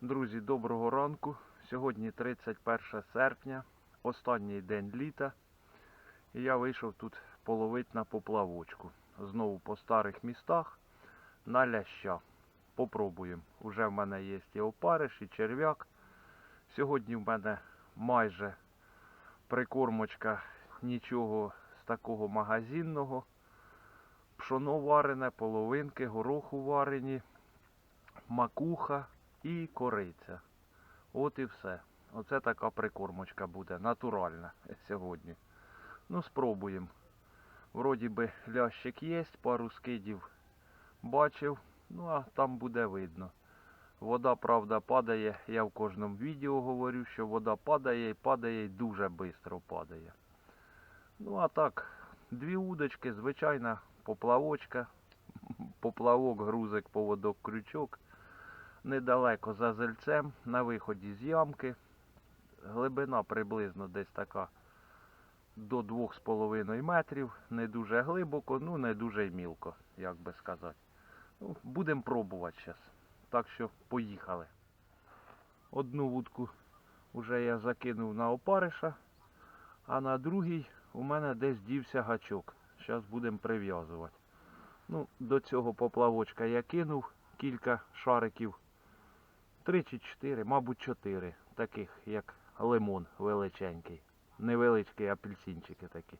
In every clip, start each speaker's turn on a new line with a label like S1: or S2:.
S1: Друзі, доброго ранку. Сьогодні 31 серпня, останній день літа. І я вийшов тут половити на поплавочку. Знову по старих містах на ляща. Попробуємо. Уже в мене є і опариш, і черв'як. Сьогодні в мене майже прикормочка нічого з такого магазинного. Пшоно варене, половинки, гороху варені, макуха і кориця. От і все. Оце така прикормочка буде, натуральна сьогодні. Ну, спробуємо. Вроді би лящик є, пару скидів бачив, ну а там буде видно. Вода, правда, падає. Я в кожному відео говорю, що вода падає і падає і дуже швидко падає. Ну а так, дві удочки, звичайна поплавочка, поплавок, грузик, поводок, крючок. Недалеко за зельцем, на виході з ямки. Глибина приблизно десь така до 2,5 метрів. Не дуже глибоко, ну не дуже й мілко, як би сказати. Ну, будемо пробувати зараз. Так що поїхали. Одну вудку вже я закинув на опариша, а на другій у мене десь дівся гачок. Зараз будемо прив'язувати. Ну, до цього поплавочка я кинув кілька шариків. Три чи чотири, мабуть, чотири. Таких, як лимон величенький. Невеличкі апельсинчики такі.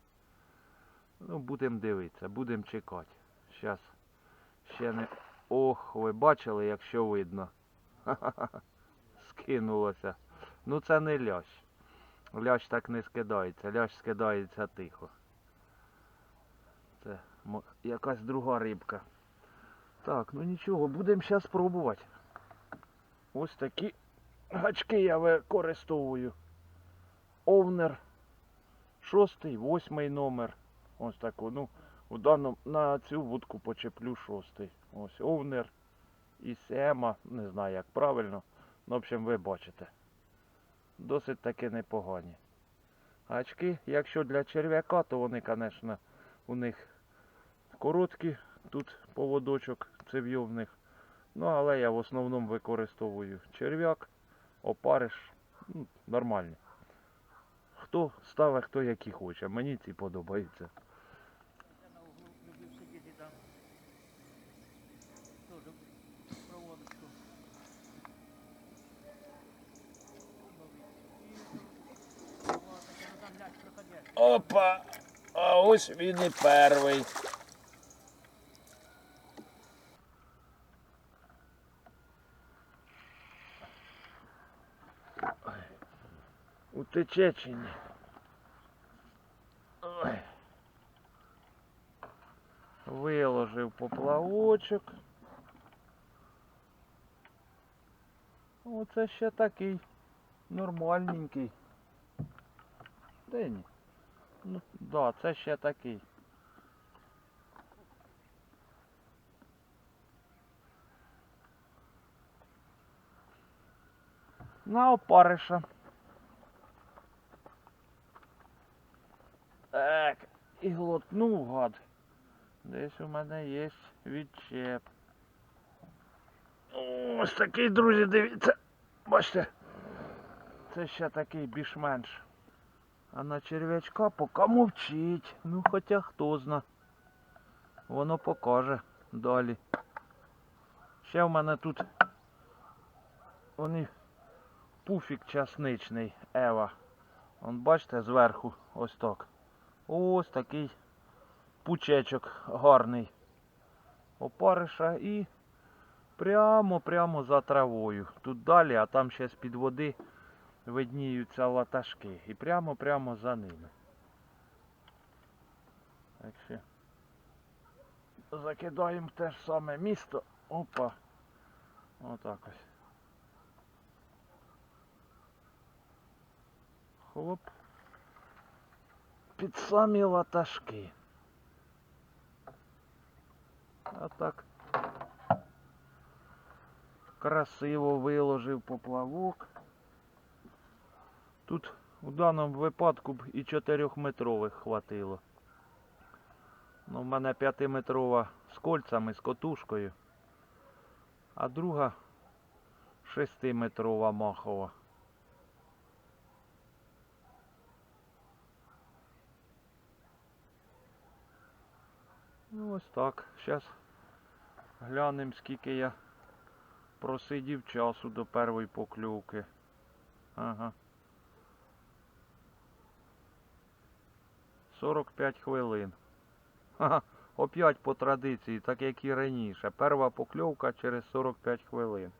S1: Ну, будемо дивитися, будемо чекати. Зараз ще не. Ох, ви бачили, якщо видно. Ха-ха-ха. Скинулося. Ну це не лящ. Лящ так не скидається, лящ скидається тихо. Це якась друга рибка. Так, ну нічого, будемо зараз пробувати. Ось такі гачки я використовую. Овнер. Шостий, восьмий номер. Ось таку. Ну, у даному на цю вудку почеплю шостий. Ось овнер і сема. Не знаю як правильно. Ну, в общем, ви бачите. Досить таки непогані. Гачки, якщо для черв'яка, то вони, звісно, у них короткі. Тут поводочок цевйовних. Ну, але я в основному використовую черв'як, опариш. Ну, нормальні. Хто ставить, хто які хоче. Мені ці подобаються. Опа! А ось він і перший. Ні? Ой. Виложив поплавочок. Оце ще такий нормальненький. Де ні? Ну, да, це ще такий. На опариша. Так, і глотнув гад. Десь у мене є відчеп. Ось такий, друзі, дивіться. Бачите. Це ще такий більш-менш. А на черв'ячка поки мовчить. Ну хоча хто зна. Воно покаже далі. Ще в мене тут вони пуфік часничний Ева. Вон бачите зверху ось так. Ось такий пучечок гарний. Опариша і прямо-прямо за травою. Тут далі, а там ще з-під води видніються латашки. І прямо-прямо за ними. Так що закидаємо те ж саме місто. Опа. Отак ось. Хлоп. Під самі латашки. А так. Красиво виложив поплавок. Тут у даному випадку б і 4-метрових хватило. Ну, в мене 5-метрова з кольцями, з котушкою. А друга Шестиметрова махова. Ну ось так. Зараз глянемо, скільки я просидів часу до першої покльовки. Ага. 45 хвилин. Ага, опять по традиції, так як і раніше. Перша покльовка через 45 хвилин.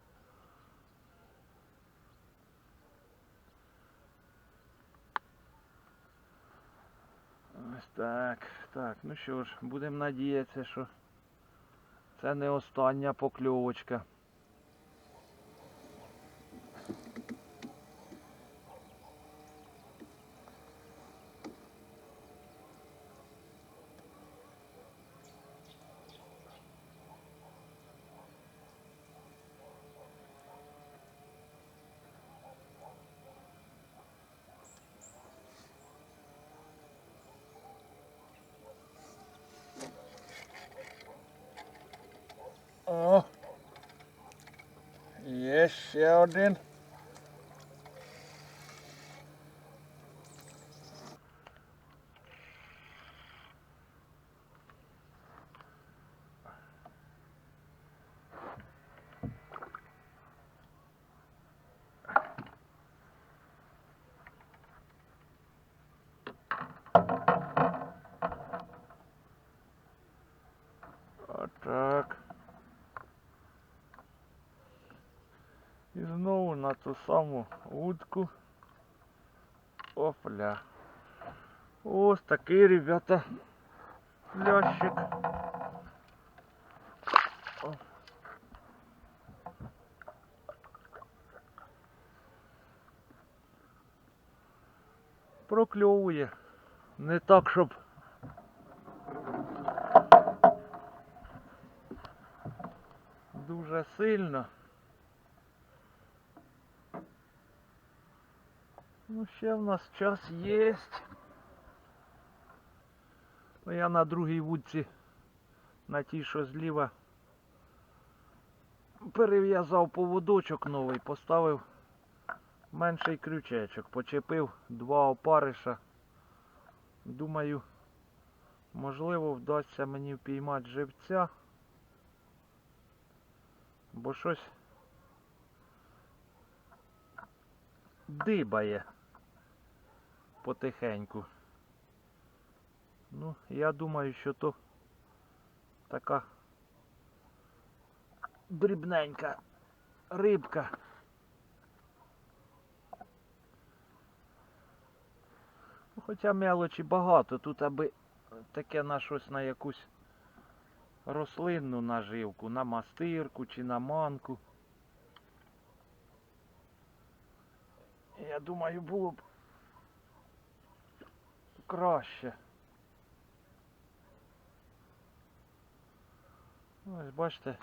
S1: Ось так, так, ну що ж, будемо надіятися, що це не остання покльовочка. О! Є ще один. Ту саму вудку. Опля. Ось такий, ребята, лящик. Прокльовує. Не так, щоб дуже сильно. Ну, ще в нас час є. Ну, я на другій вудці, на тій, що зліва, перев'язав поводочок новий, поставив менший крючечок, почепив два опариша. Думаю, можливо, вдасться мені впіймати живця. Бо щось дибає потихеньку. Ну, я думаю, що то така дрібненька рибка. Ну, Хоча мелочі багато, тут аби таке на щось на якусь рослинну наживку, на мастирку чи на манку. Я думаю, було б краще. Ось бачите.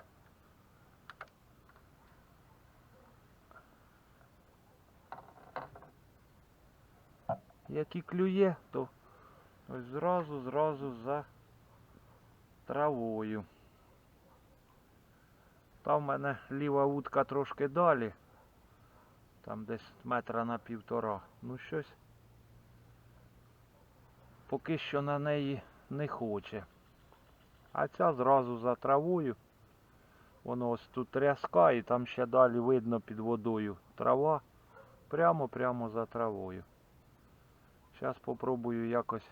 S1: Як і клює, то ось зразу, зразу за травою. Там в мене ліва вудка трошки далі. Там десь метра на півтора. Ну щось. Поки що на неї не хоче. А ця зразу за травою. Воно ось тут тряска і там ще далі видно під водою трава. Прямо-прямо за травою. Зараз попробую якось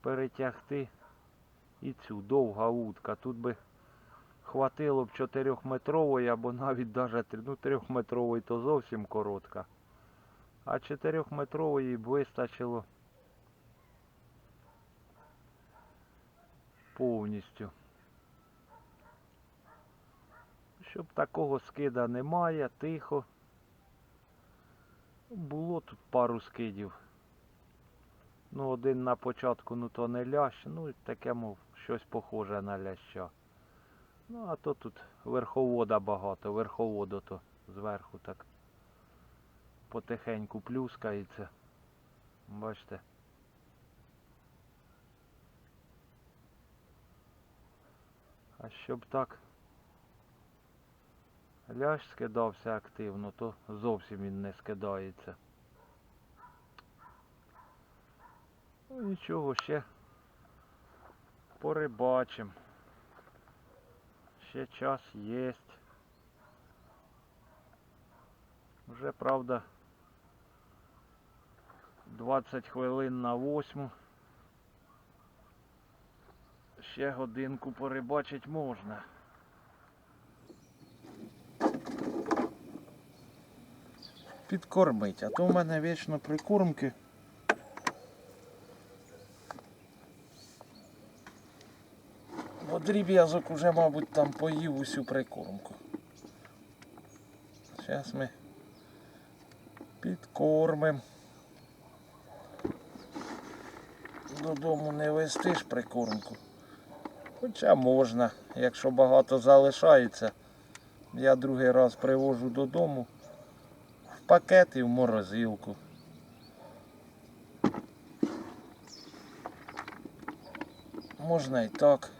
S1: перетягти і цю довга вудка. Тут би хватило б 4-метрової або навіть три- ну, 3-метрової то зовсім коротка. А 4-метрової б вистачило повністю. Щоб такого скида немає, тихо. Було тут пару скидів. Ну, один на початку, ну то не лящ, ну і таке, мов, щось похоже на ляща. Ну, а то тут верховода багато, верховоду то зверху так потихеньку плюскається. Бачите. А щоб так лящ скидався активно, то зовсім він не скидається. Ну нічого, ще порибачим. Ще час є. Вже, правда, 20 хвилин на восьму. Ще годинку порибачить можна. Підкормить, а то в мене вічно прикормки. Бо дріб'язок уже, мабуть, там поїв усю прикормку. Зараз ми підкормимо. Додому не вести ж прикормку. Хоча можна, якщо багато залишається. Я другий раз привожу додому в пакет і в морозилку. Можна і так.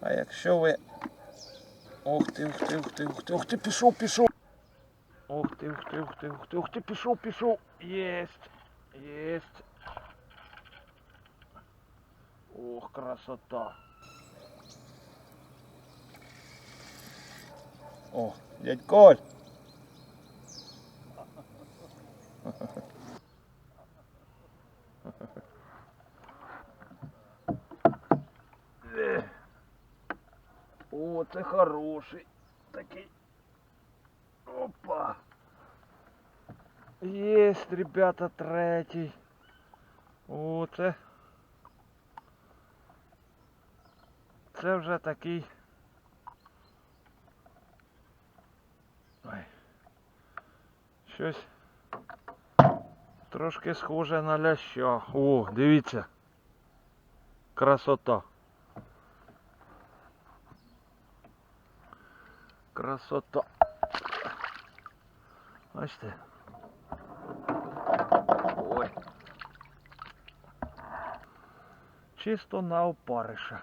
S1: А якщо ви. Ох ти, ух ти, ух ти, ух ти, ух ти, пішов, пішов. Ух ти, ух ти, ух ти, ух ти, ух ти, пішов, пішов. Єсть. Єсть. Ох, красота. О, дядь Коль. О, це хороший. Такий. Опа. Єсть, ребята, третій. О, це. Це вже такий. Ой. Щось трошки схоже на ляща. О, дивіться. Красота. Красота. Бачите? Ой. Чисто на опариша.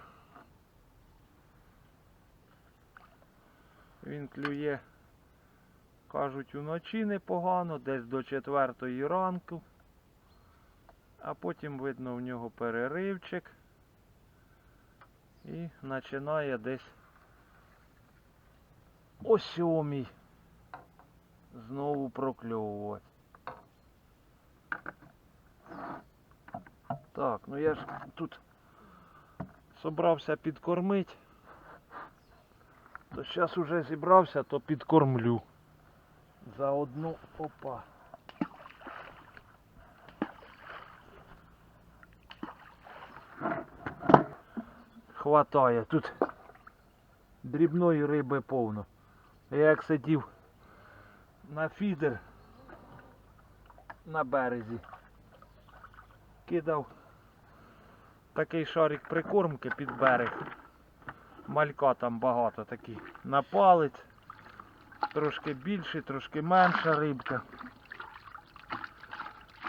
S1: Він клює, кажуть, уночі непогано, десь до четвертої ранку. А потім видно в нього переривчик. І починає десь о сьомій знову прокльовувати. Так, ну я ж тут собрався підкормити. То зараз уже зібрався, то підкормлю. Заодно опа. Хватає. Тут дрібної риби повно. Я як сидів на фідер на березі. Кидав такий шарик прикормки під берег. Малька там багато такі. На палець. Трошки більше, трошки менша рибка.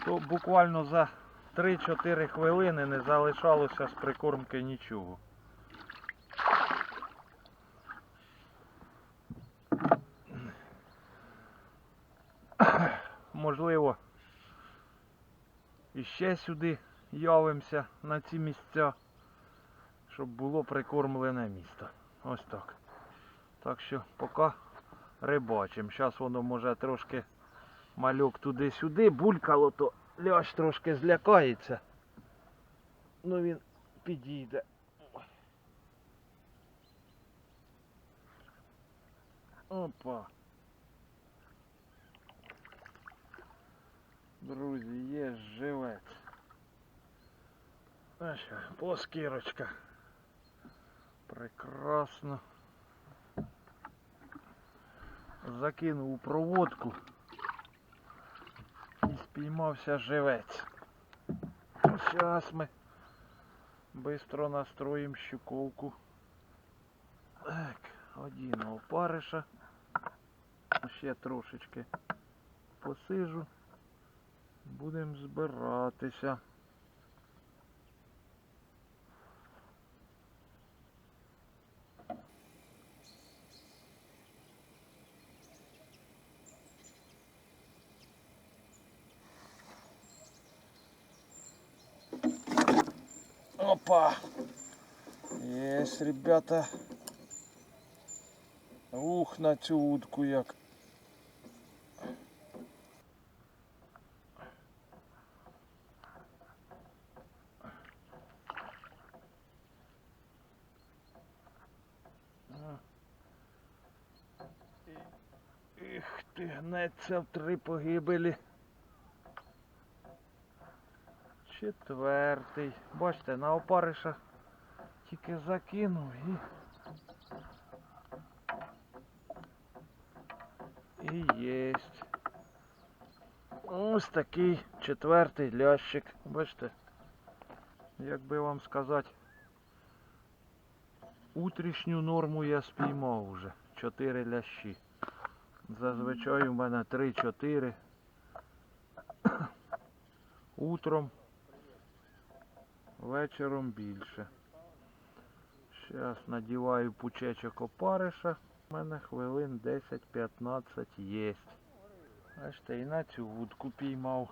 S1: То буквально за 3-4 хвилини не залишалося з прикормки нічого. Можливо, іще сюди явимося на ці місця щоб було прикормлене місто. Ось так. Так що поки рибачимо. Зараз воно може трошки мальок туди-сюди, булькало, то лящ трошки злякається. Ну він підійде. Опа. Друзі, є живець. Плоскірочка. Прекрасно. Закинув у проводку і спіймався живець. Зараз ми швидко настроїмо щуковку. Так, один опариша. Ще трошечки посижу. Будемо збиратися. Опа! Есть, ребята. Ух, на цю удку як. Ти, гнеться в три погибелі. Четвертий. Бачите, на опариша тільки закинув і. І єсть. Ось такий четвертий лящик. Бачите? Як би вам сказати, утрішню норму я спіймав уже. Чотири лящі. Зазвичай у мене 3-4. Утром. Вечором більше. Зараз надіваю пучечок опариша. У мене хвилин 10-15 є. Бачите, і на цю вудку піймав.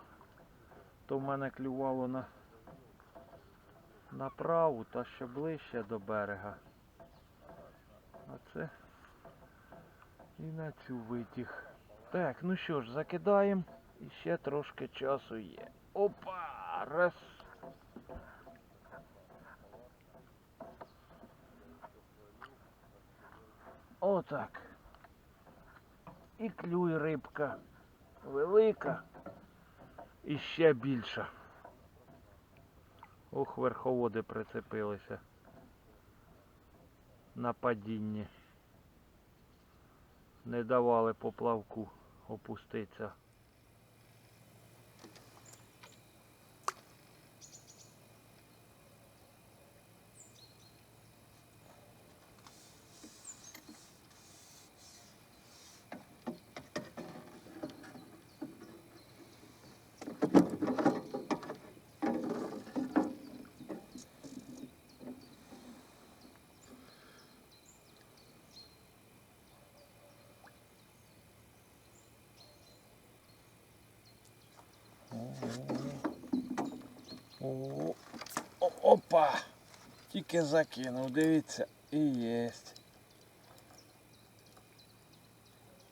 S1: То в мене клювало на, на праву та ще ближче до берега. А це і на цю витяг. Так, ну що ж, закидаємо. І ще трошки часу є. Опа! Раз. Отак. І клюй рибка. Велика. І ще більша. Ох, верховоди прицепилися. На падінні. Не давали поплавку опуститися. О, о, опа! Тільки закинув, дивіться, і єсть.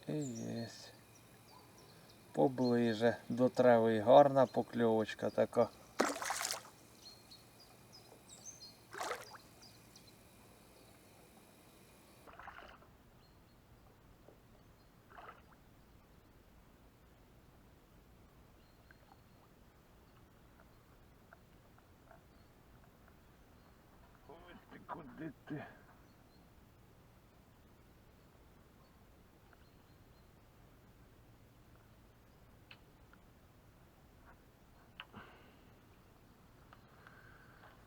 S1: І єсть. Поближе до трави. Гарна покльовочка така. Ой, ти куди ти?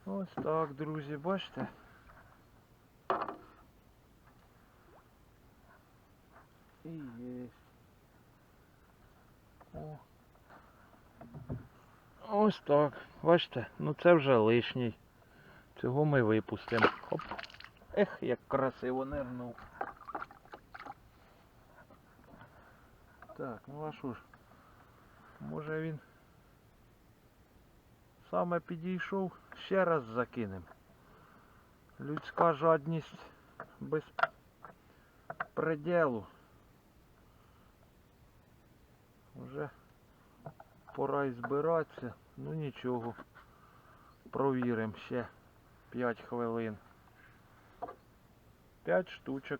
S1: Ось так, друзі, бачите? І є. О. Ось так, бачите, ну це вже лишній. Цього ми випустимо. Хоп. Ех, як красиво нирнув. Так, ну а що ж, може він саме підійшов, ще раз закинем. Людська жадність без пределу. Вже пора й збиратися, ну нічого. Провіримо ще 5 хвилин. 5 штучок.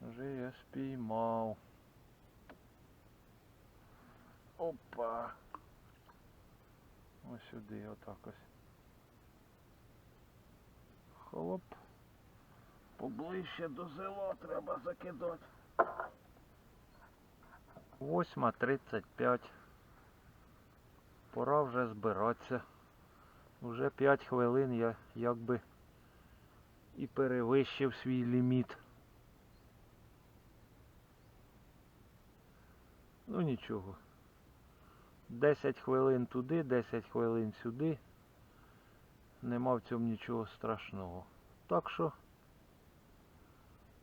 S1: Вже я спіймав. Опа. Ось сюди, отак ось. Хлоп. Поближче до зела треба закидати. 8.35. Пора вже збиратися. Уже 5 хвилин я якби і перевищив свій ліміт. Ну нічого. 10 хвилин туди, 10 хвилин сюди. Нема в цьому нічого страшного. Так що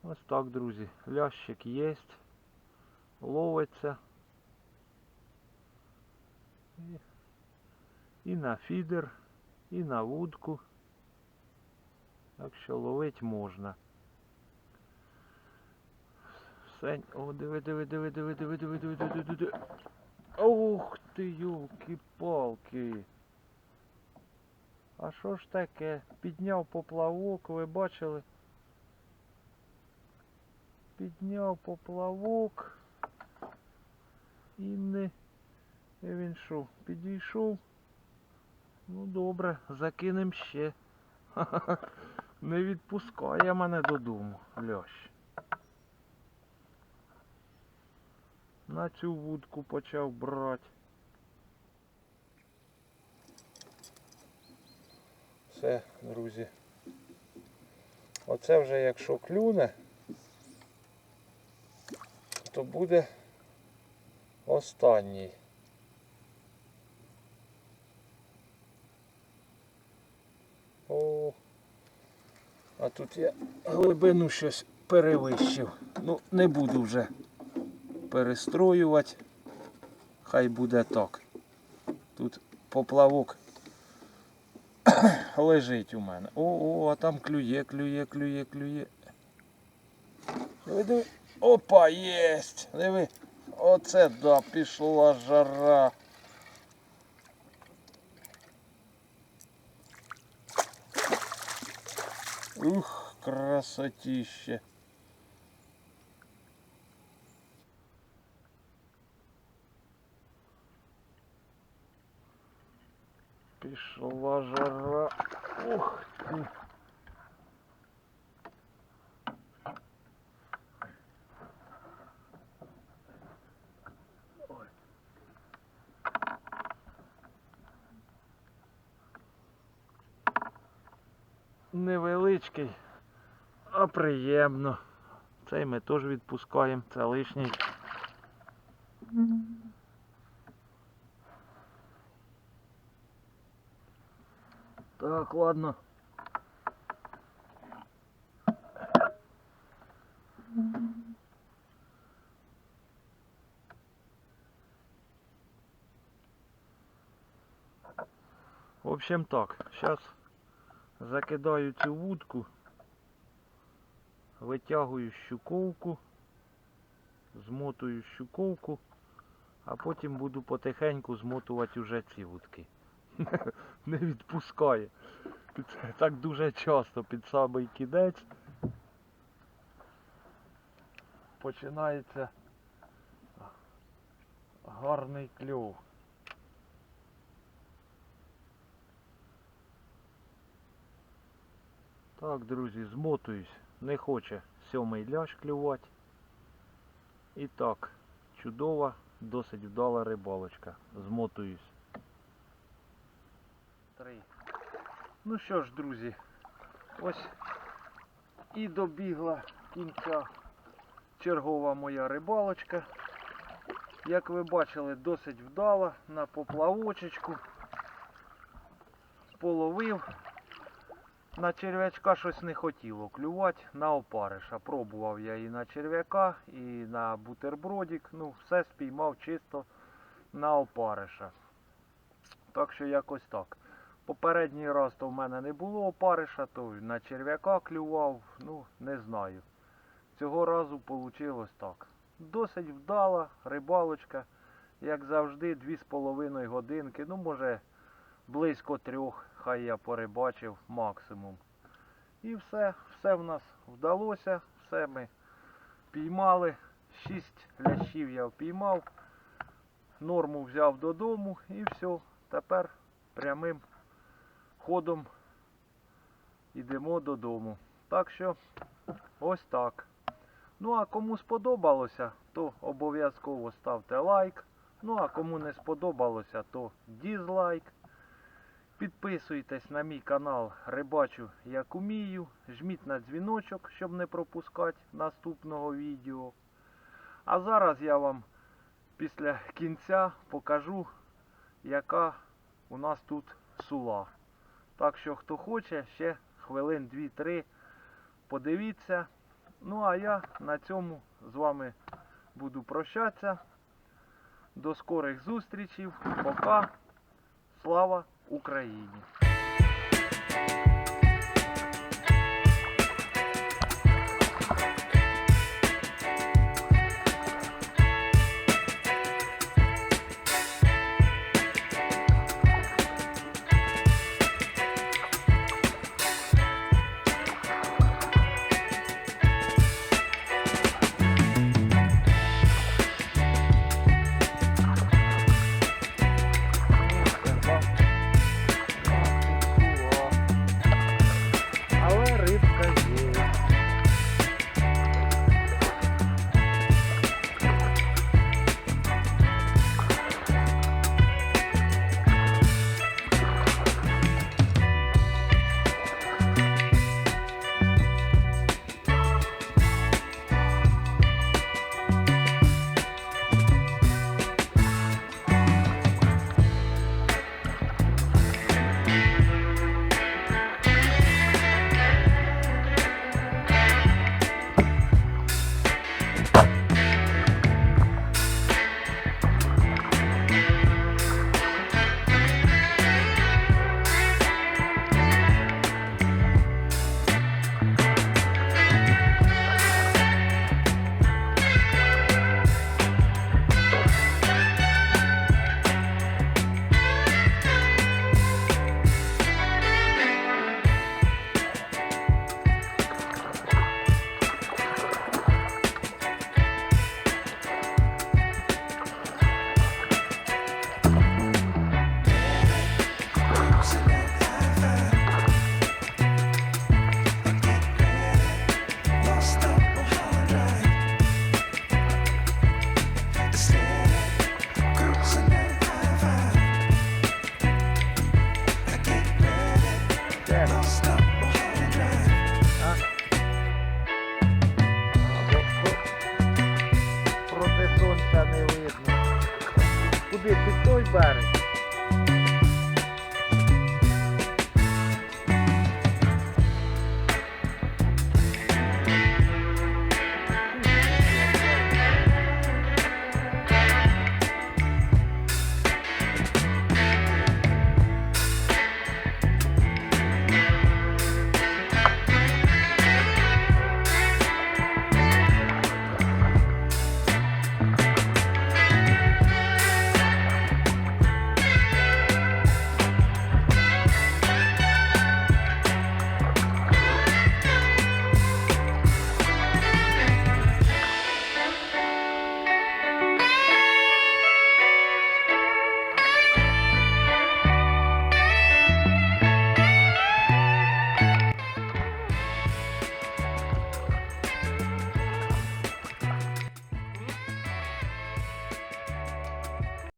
S1: ось так, друзі. Лящик є. Ловиться. І, на фідер і на вудку. Так що ловить можна. Все. О, диви, диви, диви, диви, диви, диви, диви, диви, диви, диви. Ух ти, йолки-палки. А що ж таке? Підняв поплавок, ви бачили? Підняв поплавок. І не. І він що, підійшов? Ну добре, закинем ще. Ха-ха-ха. Не відпускає мене додому, лящ. На цю вудку почав брати. Все, друзі. Оце вже якщо клюне, то буде останній. О, а тут я глибину щось перевищив. Ну, не буду вже перестроювати. Хай буде так. Тут поплавок лежить у мене. О, о, а там клює, клює, клює, клює. Диви, диви. Опа, єсть! Диви. Оце да, пішла жара. Ух, красотіще. Пішла жара. Ух ти. Невеличкий, а приємно. Цей ми теж відпускаємо, це лишній. Так, ладно. В общем так, сейчас закидаю цю вудку, витягую щуковку, змотую щуковку, а потім буду потихеньку змотувати уже ці вудки. Не відпускає. Під- Так дуже часто під самий кінець починається гарний кльов. Так, друзі, змотуюсь. Не хоче сьомий ляж клювати. І так, чудова, досить вдала рибалочка. Змотуюсь. Три. Ну що ж, друзі, ось і добігла кінця чергова моя рибалочка. Як ви бачили, досить вдала на поплавочечку. Половив. На черв'ячка щось не хотіло клювати на опариша. Пробував я і на черв'яка, і на бутербродик. Ну, все спіймав чисто на опариша. Так що якось так. Попередній раз то в мене не було опариша, то на черв'яка клював, ну, не знаю. Цього разу вийшло так. Досить вдала рибалочка, як завжди, 2,5 годинки, ну може близько трьох, хай я порибачив максимум. І все, все в нас вдалося, все ми піймали. 6 лящів я впіймав, норму взяв додому і все. Тепер прямим ходом йдемо додому. Так що ось так. Ну а кому сподобалося, то обов'язково ставте лайк. Ну а кому не сподобалося, то дізлайк. Підписуйтесь на мій канал Рибачу як умію. Жміть на дзвіночок, щоб не пропускати наступного відео. А зараз я вам після кінця покажу, яка у нас тут сула. Так що, хто хоче, ще хвилин 2-3 подивіться. Ну а я на цьому з вами буду прощатися. До скорих зустрічей. Пока. Слава Україні!